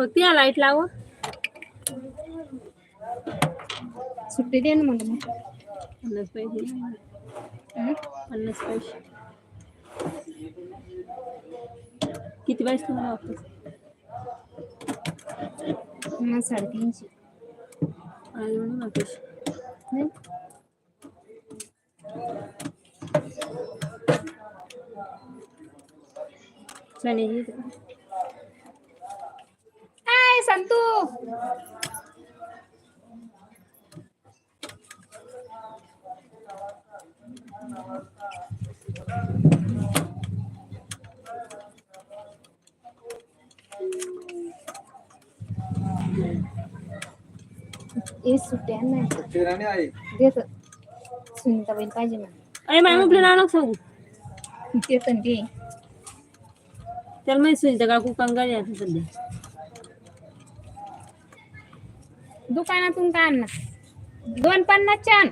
फक्त या लाइट लाव. सुट्टी दे ना मग. पन्नास पैसे? पन्नास पैसे. किती पैसे तुम्हाला वापस? साडेतीनशे. म्हणून वापस. नाही? ए सुट्ट्या नाही किराणी आहे देत सुनीताबाई पाहिजे मला अरे मॅम आपलं नाव नको सांगू ते पण ते त्याला माहिती सुनीता काकू कंगाल आहे आता सध्या दुकानातून काय आणणार दोन पन्नास आण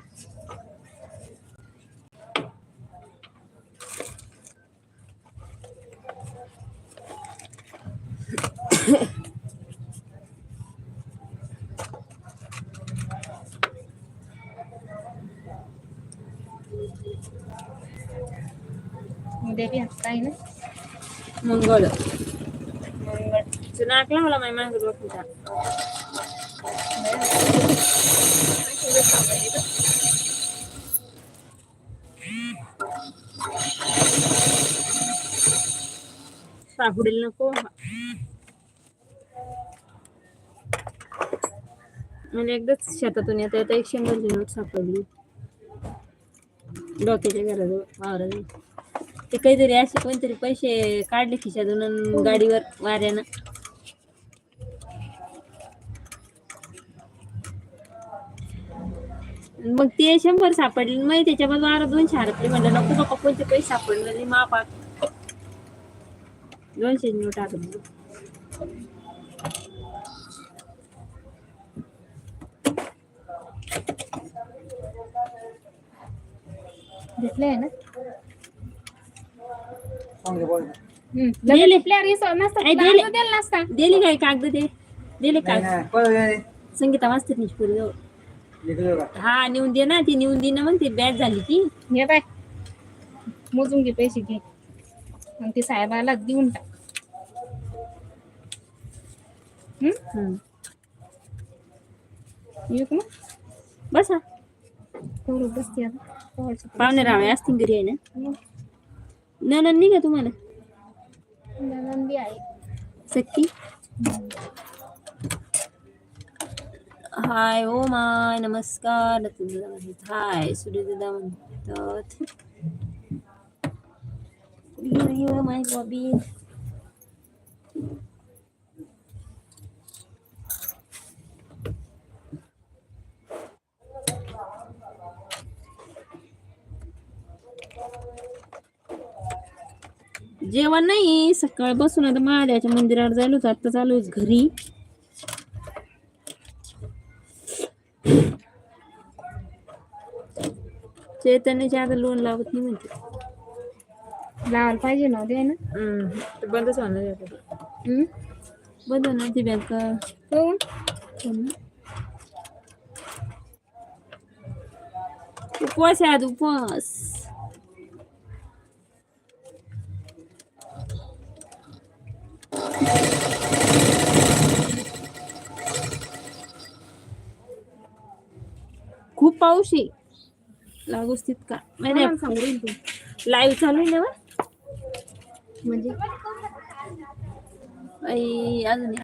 उद्या बी हप्ता आहे ना? मंगळ. मंगळ. सापडेल नको. मला एकदाच शेतातून येता येता एक शंभरची नोट सापडली. डोक्याच्या घराजवळ वावराजवळ. ते काहीतरी असे कोणतरी पैसे काढले खिशातून अन गाडीवर वाऱ्यानं. मग ते शंभर सापडले. मग त्याच्यामध्ये वारा दोनशे हरपले म्हणलं नको नको कोणते पैसे सापडले मापा दोनशे नोट टाकत घेतलंय ना? चांगले बोल. दिले. नसता काय कागद ते दिले नाही नाही संगीता वाचते इकडे बघा हा नेऊन दे ना ती नेऊन दे ना मग ती बॅच झाली ती. घे बाय. मोजून घे पैसे घे. मग ते साहेबाला देऊन टाक. हम्म? हम्म. येऊ का मग? बसा. तेवढं बसते आता. पाहुणे रावळे असतील घरी आहे ना? मग ननन नाही का तुम्हाला. नंदी आहे सक्की हाय ओ माय नमस्कार. हाय सूर्यदादा म्हणतात. You my Bobby. जेवण नाही सकाळ बसून आता महादेवाच्या मंदिरावर जायला होतं. आता चालू आहे घरी. चैतन्याच्या आता लोन लावत नाही म्हणते. लावायला पाहिजे ना दे ना. ते बंदच होणार? बंद होणार ती बँक हो उपवास आहे आज उपवास. आहे लागूच तितका. माहिती कोणाला सांगू राहिली तू लाईव्ह चालू आहे? म्हणजे? आई, अजून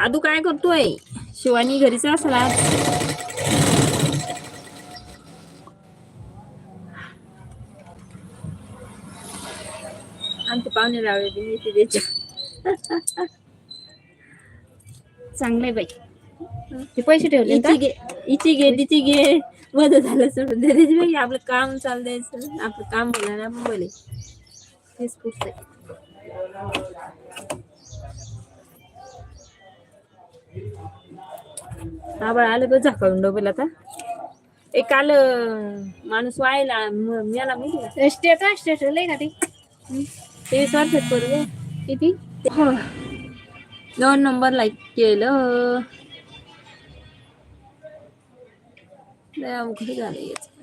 आदू काय करतोय? शिवानी घरीच असेल आमचे पाहुणे लावले मी ते चांगले बाई. ते पैसे ठेवले इची घे इची घे तिची घे. मध झालं सोडून दे त्याची बाई. आपलं काम चालू द्यायचं आपलं काम बोला ना आपण बोले तेच पुढचं आबाळ आलं बघ झाकळून डबल आता. एक काल माणूस व्हायला मला माहिती का स्टेटस स्टेटस लय का ते तेवीस वर्षात बरोबर किती. दोन नंबर लाईक केलं. लय अवघड झालं याचं.